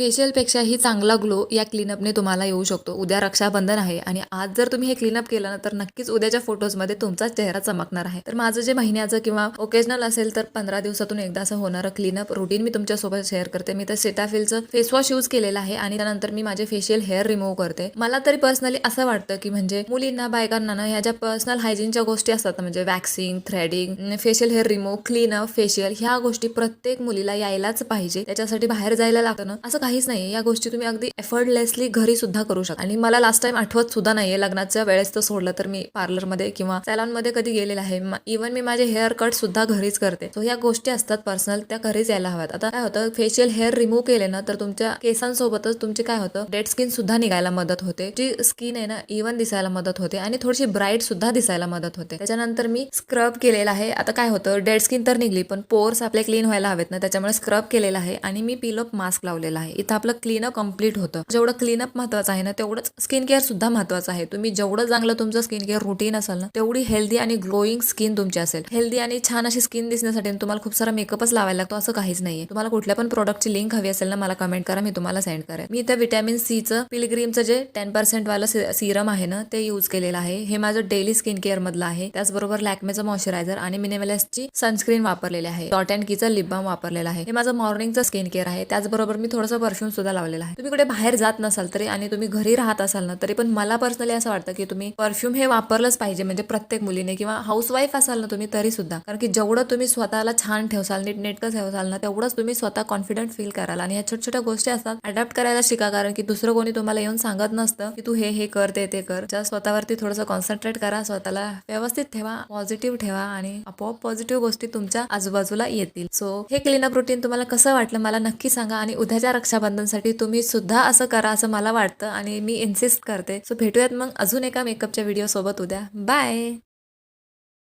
फेशियलपेक्षाही चांगला ग्लो या क्लीनअपने तुम्हाला येऊ शकतो. उद्या रक्षाबंधन आहे आणि आज जर तुम्ही हे क्लीनअप केलं ना तर नक्कीच उद्याच्या फोटोजमध्ये तुमचा चेहरा चमकणार आहे. तर माझं जे महिन्याचं किंवा ओकेजनल असेल तर पंधरा दिवसातून एकदा असं होणारं क्लीनअप रुटीन मी तुमच्यासोबत शेअर करते. मी तर सेटाफिलचं फेस वॉश यूज केलेलं आहे आणि त्यानंतर मी माझे फेशियल हेअर रिमूव्ह करते. मला तरी पर्सनली असं वाटतं की म्हणजे मुलींना बायकांना ना ह्या ज्या पर्सनल हायजीनच्या गोष्टी असतात म्हणजे waxing threading facial hair remove cleanup facial ह्या गोष्टी प्रत्येक मुलीला यायलाच पाहिजे. त्याच्यासाठी बाहेर जायला लागतं ना असं काहीच नाही या गोष्टी तुम्ही अगदी एफर्टलेसली घरी सुद्धा करू शकता. आणि मला लास्ट टाइम आठवत सुद्धा नाहीये. लग्नाच्या वेळेस तर सोडलं तर मी पार्लरमध्ये किंवा सॅलॉनमध्ये कधी गेलेलं आहे. इव्हन मी माझे हेअर कट सुद्धा घरीच करते. सो ह्या गोष्टी असतात पर्सनल त्या घरीच यायला हव्यात. आता काय होतं? फेशियल हेअर रिमूव्ह केले ना तर तुमच्या केसांसोबतच तुमचे काय होतं? डेड स्किन सुद्धा निघायला मदत होते. जी स्किन आहे ना इव्हन दिसायला मदत होते. आणि थोडीशी ब्राईट सुद्धा दिसायला मदत होते. त्याच्यानंतर मी स्क्रब केलेला आहे. आता काय होतं? डेड स्किन तर निघली पण पोर्स आपले क्लीन व्हायला हवेत ना त्याच्यामुळे स्क्रब केलेला आहे. आणि मी पिलोप मास्क लावलेला आहे. इथं आपलं क्लीनअप कंप्लीट होतं. जेवढं क्लीनअप महत्वाचं आहे ना तेवढंच स्किन केअर सुद्धा महत्वाचं आहे. तुम्ही जेवढं चांगलं तुमचं स्किन केअर रुटीन असेल ना तेवढी हेल्दी आणि ग्लोईंग स्किन तुमची असेल. हेल्दी आणि छान अशी स्किन दिसण्यासाठी तुम्हाला खूप सारा मेकअपच लावायला लागतो असं काहीच नाहीये. तुम्हाला कुठल्या पण प्रोडक्टची लिंक हवी असेल ना मला कमेंट करा मी तुम्हाला सेंड करेन. मी इथं विटॅमिन सीचं पिलग्रीमचं जे टेन पर्सेंट वालं सिरम आहे ना ते यूज केलेलं आहे. हे माझं डेली स्किन केअर मधलं आहे. त्याचबरोबर लॅकमेचं मॉइश्चरायझर आणि मिनिमलेसची सनस्क्रीन वापरलेली आहे. डॉट अँड कीचं लिप बाम वापरलेलं आहे. हे माझं मॉर्निंगचं स्किन केअर आहे. त्याचबरोबर मी थोडंसं परफ्यूम सुद्धा लावलेला आहे. तुम्ही कुठे बाहेर जात नसाल तरी आणि तुम्ही घरी राहत असाल ना तरी पण मला पर्सनली असं वाटतं की तुम्ही परफ्यूम हे वापरलंच पाहिजे म्हणजे प्रत्येक मुलीने किंवा हाऊसवाईफ असाल ना तुम्ही तरी सुद्धा. कारण की जेवढं तुम्ही स्वतःला छान ठेवसाल नीट नेटकं ठेवसाल ना तेवढंच तुम्ही स्वतः कॉन्फिडंट फील कराल. आणि ह्या छोट्या छोट्या गोष्टी असतात अडॅप्ट करायला शिका. कारण की दुसरं कोणी तुम्हाला येऊन सांगत नसतं की तू हे हे कर ते ते कर. ज्या स्वतःवरती थोडंसं कॉन्सन्ट्रेट करा स्वतःला व्यवस्थित ठेवा पॉझिटिव्ह ठेवा आणि आपोआप पॉझिटिव्ह गोष्टी तुमच्या आजूबाजूला येतील. सो हे क्लीनअप रुटीन तुम्हाला कसं वाटलं मला नक्की सांगा आणि उद्याच्या रक्षाबंधनसाठी तुम्ही सुद्धा असं करा असं मला वाटतं आणि मी इन्सिस्ट करते. सो भेटूयात मग अजून एका मेकअपच्या व्हिडिओ सोबत उद्या. बाय